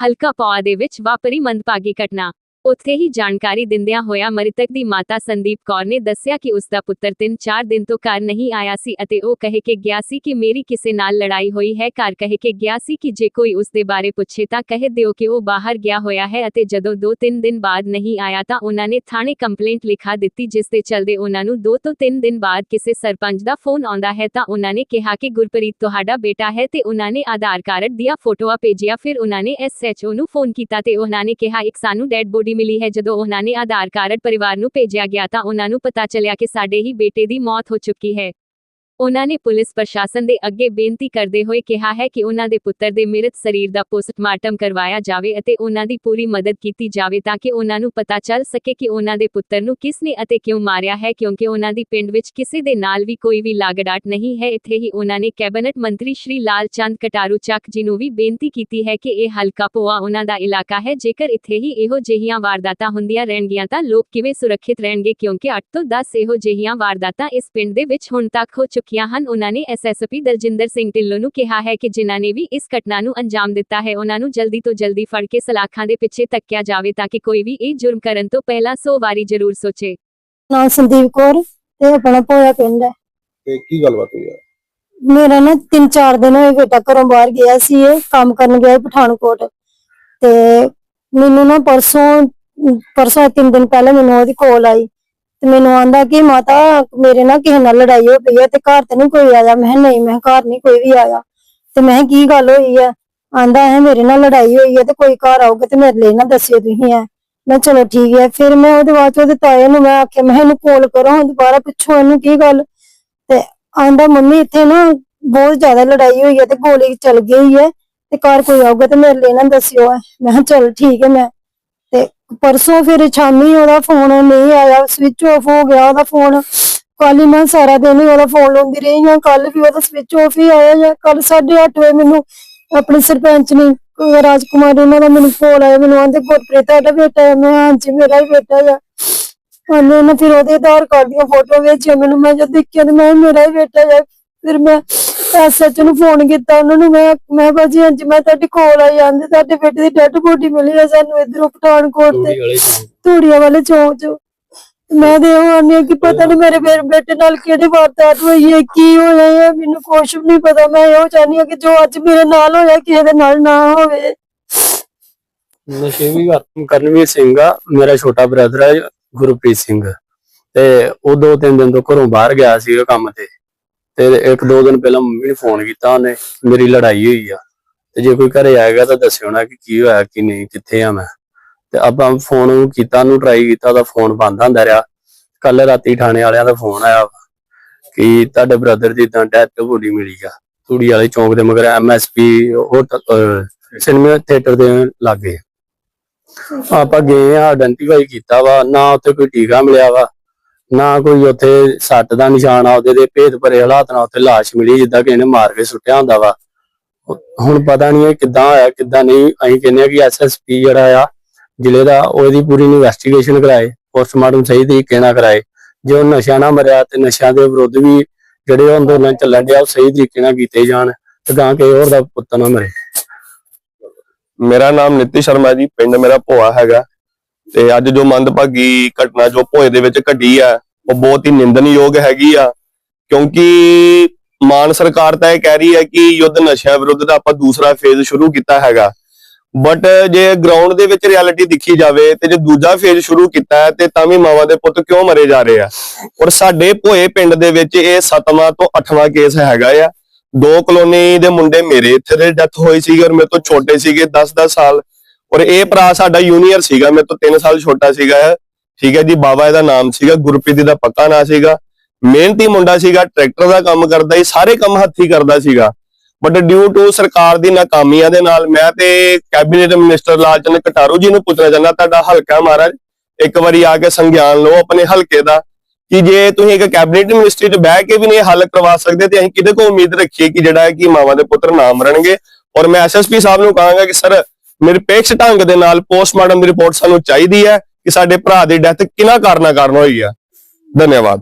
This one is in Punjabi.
ਹਲਕਾ ਪੌਆ ਦੇ ਵਿੱਚ ਵਾਪਰੀ ਮੰਦਭਾਗੀ ਘਟਨਾ। ਉੱਥੇ ਹੀ ਜਾਣਕਾਰੀ ਦਿੰਦਿਆਂ ਹੋਇਆ ਮ੍ਰਿਤਕ ਦੀ ਮਾਤਾ ਸੰਦੀਪ ਕੌਰ ਨੇ ਦੱਸਿਆ ਕਿ ਉਸ ਦਾ ਪੁੱਤਰ 3-4 ਦਿਨ ਤੋਂ ਘਰ ਨਹੀਂ ਆਇਆ ਸੀ ਅਤੇ ਉਹ ਕਹਿ ਕੇ ਗਿਆ ਸੀ ਕਿ ਮੇਰੀ ਕਿਸੇ ਨਾਲ ਲੜਾਈ ਹੋਈ ਹੈ। ਘਰ ਕਹਿ ਕੇ ਗਿਆ ਸੀ ਕਿ ਜੇ ਕੋਈ ਉਸ ਦੇ ਬਾਰੇ ਪੁੱਛੇ ਤਾਂ ਕਹਿ ਦਿਓ ਕਿ ਉਹ ਬਾਹਰ ਗਿਆ ਹੋਇਆ ਹੈ ਅਤੇ ਜਦੋਂ 2-3 ਦਿਨ ਬਾਅਦ ਨਹੀਂ ਆਇਆ ਤਾਂ ਉਹਨਾਂ ਨੇ ਥਾਣੇ ਕੰਪਲੇਂਟ ਲਿਖਾ ਦਿੱਤੀ ਜਿਸ ਦੇ ਚਲਦੇ ਉਹਨਾਂ ਨੂੰ 2 ਤੋਂ 3 ਦਿਨ ਬਾਅਦ ਕਿਸੇ ਸਰਪੰਚ ਦਾ ਫੋਨ ਆਉਂਦਾ ਹੈ ਤਾਂ ਉਹਨਾਂ ਨੇ ਕਿਹਾ ਕਿ ਗੁਰਪ੍ਰੀਤ ਤੁਹਾਡਾ ਬੇਟਾ ਹੈ ਤੇ ਉਹਨਾਂ ਨੇ ਆਧਾਰ ਕਾਰਡ ਦੀਆਂ ਫੋਟੋਆਂ ਭੇਜਿਆ। ਫਿਰ ਉਹਨਾਂ ਨੇ ਐਸਐਚਓ ਨੂੰ ਫੋਨ ਕੀਤਾ ਤੇ ਉਹਨਾਂ ਨੇ ਕਿਹਾ, ਇੱਕ ਸਾਨੂੰ ਡੈਡ ਬੋਡੀ ਮਿਲੀ ਹੈ। ਜਦੋਂ ਉਹਨਾਂ ਨੇ ਆਧਾਰ ਕਾਰਡ ਪਰਿਵਾਰ ਨੂੰ ਭੇਜਿਆ ਗਿਆ ਤਾਂ ਉਹਨਾਂ ਨੂੰ ਪਤਾ ਚੱਲਿਆ ਕਿ ਸਾਡੇ ਹੀ ਬੇਟੇ ਦੀ ਮੌਤ ਹੋ ਚੁੱਕੀ ਹੈ। ਉਹਨਾਂ ਨੇ ਪੁਲਿਸ ਪ੍ਰਸ਼ਾਸਨ ਦੇ ਅੱਗੇ ਬੇਨਤੀ ਕਰਦੇ ਹੋਏ ਕਿਹਾ ਹੈ ਕਿ ਉਹਨਾਂ ਦੇ ਪੁੱਤਰ ਦੇ ਮ੍ਰਿਤ ਸਰੀਰ ਦਾ ਪੋਸਟਮਾਰਟਮ ਕਰਵਾਇਆ ਜਾਵੇ ਅਤੇ ਉਹਨਾਂ ਦੀ ਪੂਰੀ ਮਦਦ ਕੀਤੀ ਜਾਵੇ ਤਾਂ ਕਿ ਉਹਨਾਂ ਨੂੰ ਪਤਾ ਚੱਲ ਸਕੇ ਕਿ ਉਹਨਾਂ ਦੇ ਪੁੱਤਰ ਨੂੰ ਕਿਸ ਨੇ ਅਤੇ ਕਿਉਂ ਮਾਰਿਆ ਹੈ, ਕਿਉਂਕਿ ਉਹਨਾਂ ਦੀ ਪਿੰਡ ਵਿੱਚ ਕਿਸੇ ਦੇ ਨਾਲ ਵੀ ਕੋਈ ਵੀ ਲਾਗਡਾਟ ਨਹੀਂ ਹੈ। ਇੱਥੇ ਹੀ ਉਹਨਾਂ ਨੇ ਕੈਬਨਿਟ ਮੰਤਰੀ ਸ਼੍ਰੀ ਲਾਲ ਚੰਦ ਕਟਾਰੂ ਚੱਕ ਜੀ ਨੂੰ ਵੀ ਬੇਨਤੀ ਕੀਤੀ ਹੈ ਕਿ ਇਹ ਹਲਕਾ ਪੋਆ ਉਹਨਾਂ ਦਾ ਇਲਾਕਾ ਹੈ, ਜੇਕਰ ਇੱਥੇ ਹੀ ਇਹੋ ਜਿਹੀਆਂ ਵਾਰਦਾਤਾਂ ਹੁੰਦੀਆਂ ਰਹਿਣਗੀਆਂ ਤਾਂ ਲੋਕ ਕਿਵੇਂ ਸੁਰੱਖਿਅਤ ਰਹਿਣਗੇ, ਕਿਉਂਕਿ 8 ਤੋਂ 10 ਇਹੋ ਜਿਹੀਆਂ ਵਾਰਦਾਤਾਂ ਇਸ ਪਿੰਡ ਦੇ ਵਿੱਚ ਹੁਣ ਤੱਕ ਹੋ ਚੁੱਕੀਆਂ ਹਨ। ਉਹਨਾਂ ਨੇ ਐਸਐਸਪੀ ਦਲਜਿੰਦਰ ਸਿੰਘ ਢਿੱਲੋਂ ਨੂੰ ਕਿਹਾ ਹੈ ਕਿ ਜਿਨ੍ਹਾਂ ਨੇ ਵੀ ਇਸ ਘਟਨਾ ਨੂੰ ਅੰਜਾਮ ਦਿੱਤਾ ਹੈ ਉਹਨਾਂ ਨੂੰ ਜਲਦੀ ਤੋਂ ਜਲਦੀ ਫੜ ਕੇ ਸਲਾਖਾਂ ਦੇ ਪਿੱਛੇ ਤੱਕਿਆ ਜਾਵੇ ਤਾਂ ਕਿ ਕੋਈ ਵੀ ਇਹ ਜੁਰਮ ਕਰਨ ਤੋਂ ਪਹਿਲਾਂ 100 ਵਾਰੀ ਜ਼ਰੂਰ ਸੋਚੇ। ਨਾਮ ਸੰਦੀਪ ਕੌਰ ਤੇ ਆਪਣਾ ਪੋਇਆ ਪਿੰਡ ਹੈ। ਤੇ ਕੀ ਗੱਲਬਾਤ ਹੋਈ ਆ ਮੇਰਾ ਨਾ 3-4 ਦਿਨ ਹੋਏ ਬੇਟਾ ਘਰੋਂ ਬਾਹਰ ਗਿਆ ਸੀ ਇਹ ਕੰਮ ਕਰਨ ਗਿਆ ਸੀ ਪਠਾਨਕੋਟ। ਤੇ ਮੈਨੂੰ ਨਾ ਪਰਸੋਂ ਪਰਸੋਂ ਤਿੰਨ ਦਿਨ ਪਹਿਲਾਂ ਮੈਨੂੰ ਉਹਦੀ ਕਾਲ ਆਈ। ਤੇ ਮੈਨੂੰ ਆਂਦਾ ਕਿ ਮਾਤਾ, ਮੇਰੇ ਨਾਲ ਕਿਸੇ ਨਾਲ ਲੜਾਈ ਹੋ ਪਈ ਹੈ ਤੇ ਘਰ ਤੇ ਨਹੀਂ ਕੋਈ ਆਇਆ। ਮੈਂ ਕਿਹਾ, ਨਹੀਂ, ਮੈਂ ਕਿਹਾ, ਘਰ ਨਹੀਂ ਕੋਈ ਵੀ ਆਇਆ। ਤੇ ਮੈਂ ਕਿਹਾ, ਕੀ ਗੱਲ ਹੋਈ ਹੈ ਆਂਦਾ ਹੈ, ਮੇਰੇ ਨਾਲ ਲੜਾਈ ਹੋਈ ਹੈ ਤੇ ਕੋਈ ਘਰ ਆਊਗਾ ਤੇ ਮੇਰੇ ਲਈ ਨਾ ਦੱਸਿਓ ਤੁਸੀਂ ਹੈ ਮੈਂ ਕਿਹਾ, ਚਲੋ ਠੀਕ ਹੈ ਫਿਰ ਮੈਂ ਉਹਦੇ ਬਾਅਦ 'ਚ ਉਹਦੇ ਤਾਏ ਨੂੰ ਮੈਂ ਆਖਿਆ, ਮੈਂ ਕਿਹਾ, ਇਹਨੂੰ ਕਾਲ ਕਰੋ, ਹੁਣ ਦੁਬਾਰਾ ਪੁੱਛੋ ਇਹਨੂੰ ਕੀ ਗੱਲ। ਤੇ ਆਂਦਾ, ਮੰਮੀ, ਇੱਥੇ ਨਾ ਬਹੁਤ ਜ਼ਿਆਦਾ ਲੜਾਈ ਹੋਈ ਹੈ ਤੇ ਗੋਲੀ ਚੱਲ ਗਈ ਹੈ ਤੇ ਘਰ ਕੋਈ ਆਊਗਾ ਤੇ ਮੇਰੇ ਲਈ ਨਾ ਦੱਸਿਓ ਮੈਂ ਕਿਹਾ, ਚਲ ਠੀਕ ਹੈ ਮੈਂ ਪਰਸੋਂ ਫਿਰ ਸ਼ਾਮੀ ਉਹਦਾ ਫੋਨ ਨਹੀਂ ਆਇਆ ਸਵਿਚ ਆਫ ਹੋ ਗਿਆ ਉਹਦਾ ਫੋਨ ਕੱਲ ਹੀ ਮੈਂ ਸਾਰਾ ਦਿਨ ਹੀ ਉਹਦਾ ਫੋਨ ਲਾਉਂਦੀ ਰਹੀ ਹਾਂ ਕੱਲ ਵੀ ਉਹਦਾ ਸਵਿਚ ਆਫ ਹੀ ਆਇਆ ਜਾਂ ਕੱਲ 8:30 ਵਜੇ ਮੈਨੂੰ ਆਪਣੇ ਸਰਪੰਚ ਨੇ ਅਹ ਰਾਜਕੁਮਾਰ ਉਹਨਾਂ ਦਾ ਮੈਨੂੰ ਫੋਨ ਆਇਆ ਮੈਨੂੰ ਆਂਦੇ ਗੁਰਪ੍ਰੀਤ ਤੁਹਾਡਾ ਬੇਟਾ ਹੈ। ਮੈਂ ਕਿਹਾ, ਹਾਂਜੀ ਮੇਰਾ ਹੀ ਬੇਟਾ ਹੈ ਉਹਨੇ ਉਹਨਾਂ ਫਿਰ ਉਹਦੇ ਆਧਾਰ ਕਾਰਡ ਦੀਆਂ ਫੋਟੋਆਂ ਵੇਚੀਆਂ ਮੈਨੂੰ ਮੈਂ ਜਦ ਦੇਖਿਆ ਤੇ ਮੈਂ ਮੇਰਾ ਹੀ ਬੇਟਾ ਹੈ ਫਿਰ ਮੈਂ ਐਸਐਚ ਨੂੰ ਫੋਨ ਕੀਤਾ ਉਹਨਾਂ ਨੂੰ ਮੈਂ ਮੈਂ ਕਿਹਾ ਜੀ ਹਾਂਜੀ ਮੈਂ ਤੁਹਾਡੀ ਕੋਲ ਆਈ ਜਾਂਦੇ ਤੁਹਾਡੇ ਬੇਟੇ ਦੀ ਡੈਡ ਬੋਡੀ ਮਿਲੀ ਹੈ ਸਾਨੂੰ ਇਧਰੋਂ ਪਠਾਨਕੋਟ ਤੇ ਧੂੜੀਆਂ ਵਾਲੇ ਚੌਂਕ ਚ। ਮੈਂ ਦੇ ਆਉਂਦੀ ਕਿ ਪਤਾ ਨਹੀਂ ਮੇਰੇ ਬੇਟੇ ਨਾਲ ਕਿਹੜੀ ਵਾਰਦਾਤ ਹੋਈ ਹੈ ਕੀ ਹੋਇਆ ਹੈ ਮੈਨੂੰ ਕੁਛ ਵੀ ਨਹੀਂ ਪਤਾ। ਮੈਂ ਇਹੋ ਚਾਹੁੰਦੀ ਹਾਂ ਕਿ ਜੋ ਅੱਜ ਮੇਰੇ ਨਾਲ ਹੋਇਆ ਕਿਸੇ ਦੇ ਨਾਲ ਨਾ ਹੋਵੇ। ਨਸ਼ੇ ਵੀ ਕਰ- ਕਰਨਵੀਰ ਸਿੰਘ ਆ। ਮੇਰਾ ਛੋਟਾ ਬ੍ਰਦਰ ਹੈ ਗੁਰਪ੍ਰੀਤ ਸਿੰਘ। ਤੇ ਉਹ ਦੋ ਤਿੰਨ ਦਿਨ ਤੋਂ ਘਰੋਂ ਬਾਹਰ ਗਿਆ ਸੀਗਾ ਕੰਮ ਤੇ। ਤੇ ਇੱਕ ਦੋ ਦਿਨ ਪਹਿਲਾਂ ਮੰਮੀ ਨੇ ਫੋਨ ਕੀਤਾ ਉਹਨੇ, ਮੇਰੀ ਲੜਾਈ ਹੋਈ ਆ। ਤੇ ਜੇ ਕੋਈ ਘਰੇ ਆਏਗਾ ਤਾਂ ਦੱਸਿਓ ਨਾ ਕਿ ਕੀ ਹੋਇਆ, ਕੀ ਨਹੀਂ, ਕਿੱਥੇ ਆ ਮੈਂ। ਤੇ ਆਪਾਂ ਫੋਨ ਕੀਤਾ, ਉਹਨੂੰ ਟਰਾਈ ਕੀਤਾ, ਉਹਦਾ ਫੋਨ ਬੰਦ ਹੁੰਦਾ ਰਿਹਾ। ਕੱਲ ਰਾਤੀ ਥਾਣੇ ਵਾਲਿਆਂ ਦਾ ਫੋਨ ਆਇਆ ਕਿ ਤੁਹਾਡੇ ਬ੍ਰਦਰ ਦੀ ਤਾਂ ਡੈਥ ਬੋਡੀ ਮਿਲੀ ਆ। ਤੂੜੀ ਵਾਲੇ ਚੌਂਕ ਦੇ ਮਗਰ ਐਮਐਸਪੀ ਹੋਟਲ ਸਿਨੇਮਾ ਥੀਏਟਰ ਦੇ ਲਾਗੇ। ਆਪਾਂ ਗਏ ਆ ਆਇਡੈਂਟੀਫਾਈ ਕੀਤਾ ਵਾ, ਨਾ ਉੱਥੇ ਕੋਈ ਟੀਕਾ ਮਿਲਿਆ ਵਾ। ਨਾ ਕੋਈ ਉੱਥੇ ਸੱਟ ਦਾ ਨਿਸ਼ਾਨ ਆ, ਉਹਦੇ ਦੇ ਭੇਦ ਭਰੇ ਹਾਲਾਤ ਨਾਲ ਉੱਥੇ ਲਾਸ਼ ਮਿਲੀ, ਜਿੱਦਾਂ ਕਿ ਇਹਨੇ ਮਾਰ ਕੇ ਸੁੱਟਿਆ ਹੁੰਦਾ ਵਾ। ਹੁਣ ਪਤਾ ਨਹੀਂ ਇਹ ਕਿੱਦਾਂ ਹੋਇਆ, ਕਿੱਦਾਂ ਨਹੀਂ, ਅਸੀਂ ਕਹਿੰਦੇ ਆ ਕਿ ਐਸਐਸਪੀ ਜਿਹੜਾ ਆ, ਜ਼ਿਲ੍ਹੇ ਦਾ ਉਹਦੀ ਪੂਰੀ ਇਨਵੈਸਟੀਗੇਸ਼ਨ ਕਰਾਏ ਪੋਸਟਮਾਰਟਮ ਸਹੀ ਤਰੀਕੇ ਨਾਲ ਕਰਾਏ। ਜੇ ਉਹ ਨਸ਼ਾ ਨਾ ਮਰਿਆ ਤੇ ਨਸ਼ਿਆਂ ਦੇ ਵਿਰੁੱਧ ਵੀ ਜਿਹੜੇ ਅੰਦੋਲਨ ਚੱਲਣ ਡਿਆ, ਉਹ ਸਹੀ ਤਰੀਕੇ ਨਾਲ ਕੀਤੇ ਜਾਣ ਤੇ ਗਾਂ ਕੇ ਹੋਰ ਦਾ ਪੁੱਤ ਨਾ ਮਰੇ। ਮੇਰਾ ਨਾਮ ਨਿਤਿਸ਼ ਸ਼ਰਮਾ ਜੀ, ਪਿੰਡ ਮੇਰਾ ਭੋਆ ਹੈਗਾ। ਤੇ ਅੱਜ ਜੋ ਮੰਦਭਾਗੀ ਘਟਨਾ ਜੋ ਭੋਏ ਦੇ ਵਿੱਚ ਘਟੀ ਆ, ਉਹ ਬਹੁਤ ਹੀ ਨਿੰਦਣਯੋਗ ਹੈਗੀ ਆ। ਕਿਉਂਕਿ ਮਾਨ ਸਰਕਾਰ ਤਾਂ ਇਹ ਕਹਿ ਰਹੀ ਹੈ ਕਿ ਯੁੱਧ ਨਸ਼ਿਆਂ ਵਿਰੁੱਧ ਦਾ ਆਪਾਂ ਦੂਸਰਾ ਫੇਜ਼ ਸ਼ੁਰੂ ਕੀਤਾ ਹੈਗਾ। ਬਟ ਜੇ ਗਰਾਊਂਡ ਦੇ ਵਿੱਚ ਰਿਐਲਿਟੀ ਦੇਖੀ ਜਾਵੇ ਤੇ ਜੇ ਦੂਜਾ ਫੇਜ਼ ਸ਼ੁਰੂ ਕੀਤਾ ਹੈ ਤੇ ਤਾਂ ਵੀ ਮਾਵਾਂ ਦੇ ਪੁੱਤ ਕਿਉਂ ਮਰੇ ਜਾ ਰਹੇ ਆ? ਔਰ ਸਾਡੇ ਭੋਏ ਪਿੰਡ ਦੇ ਵਿੱਚ ਇਹ ਸੱਤਵਾਂ ਤੋਂ ਅੱਠਵਾਂ ਕੇਸ ਹੈਗਾ ਆ। ਦੋ ਕਲੋਨੀ ਦੇ ਮੁੰਡੇ ਮੇਰੇ ਇੱਥੇ ਦੇ ਡੈਥ ਹੋਈ ਸੀ ਔਰ ਮੇਰੇ ਤੋਂ ਛੋਟੇ ਸੀਗੇ 10-10 ਸਾਲ। ਔਰ ਇਹ ਭਰਾ ਸਾਡਾ ਜੂਨੀਅਰ ਸੀਗਾ, ਮੇਰੇ ਤੋਂ 3 ਸਾਲ ਛੋਟਾ ਸੀਗਾ ਠੀਕ ਹੈ ਜੀ, ਬਾਬਾ ਇਹਦਾ ਨਾਮ ਸੀਗਾ, ਗੁਰਪ੍ਰੀਤ ਦਾ ਪੱਕਾ ਨਾਂ ਸੀਗਾ। ਮਿਹਨਤੀ ਮੁੰਡਾ ਸੀਗਾ, ਟਰੈਕਟਰ ਦਾ ਕੰਮ ਕਰਦਾ ਸੀ, ਸਾਰੇ ਕੰਮ ਹੱਥੀ ਕਰਦਾ ਸੀਗਾ। ਬਟ ਡਿਊ ਟੂ ਸਰਕਾਰ ਦੀ ਨਾਕਾਮੀਆਂ ਦੇ ਨਾਲ ਮੈਂ ਤੇ ਕੈਬਨਿਟ ਮਿਨਿਸਟਰ ਲਾਲਚੰਦ ਕਟਾਰੂ ਜੀ ਨੂੰ ਪੁੱਛਣਾ ਚਾਹੁੰਦਾ, ਤੁਹਾਡਾ ਹਲਕਾ ਮਹਾਰਾਜ, ਇੱਕ ਵਾਰੀ ਆ ਕੇ ਸੰਗਿਆਨ ਲਓ ਆਪਣੇ ਹਲਕੇ ਦਾ। ਕਿ ਜੇ ਤੁਸੀਂ ਇੱਕ ਕੈਬਨਿਟ ਮਿਨਿਸਟਰੀ 'ਚ ਬਹਿ ਕੇ ਵੀ ਨਹੀਂ ਹੱਲ ਕਰਵਾ ਸਕਦੇ, ਤੇ ਅਸੀਂ ਕਿਹਦੇ ਕੋਲ ਉਮੀਦ ਰੱਖੀਏ ਕਿ ਜਿਹੜਾ ਹੈ ਕਿ ਮਾਵਾਂ ਦੇ ਪੁੱਤਰ ਨਾ ਮਰਨਗੇ। ਔਰ ਮੈਂ ਐਸਐਸਪੀ ਸਾਹਿਬ ਨੂੰ ਕਹਾਂਗਾ ਕਿ, ਸਰ ਨਿਰਪੇਕਸ਼ ਢੰਗ ਦੇ ਨਾਲ ਪੋਸਟਮਾਰਟਮ ਦੀ ਰਿਪੋਰਟ ਸਾਨੂੰ ਚਾਹੀਦੀ ਹੈ ਕਿ ਸਾਡੇ ਭਰਾ ਦੀ ਡੈਥ ਕਿਹਨਾਂ ਕਾਰਨਾਂ ਕਾਰਨ ਹੋਈ ਹੈ। ਧੰਨਵਾਦ।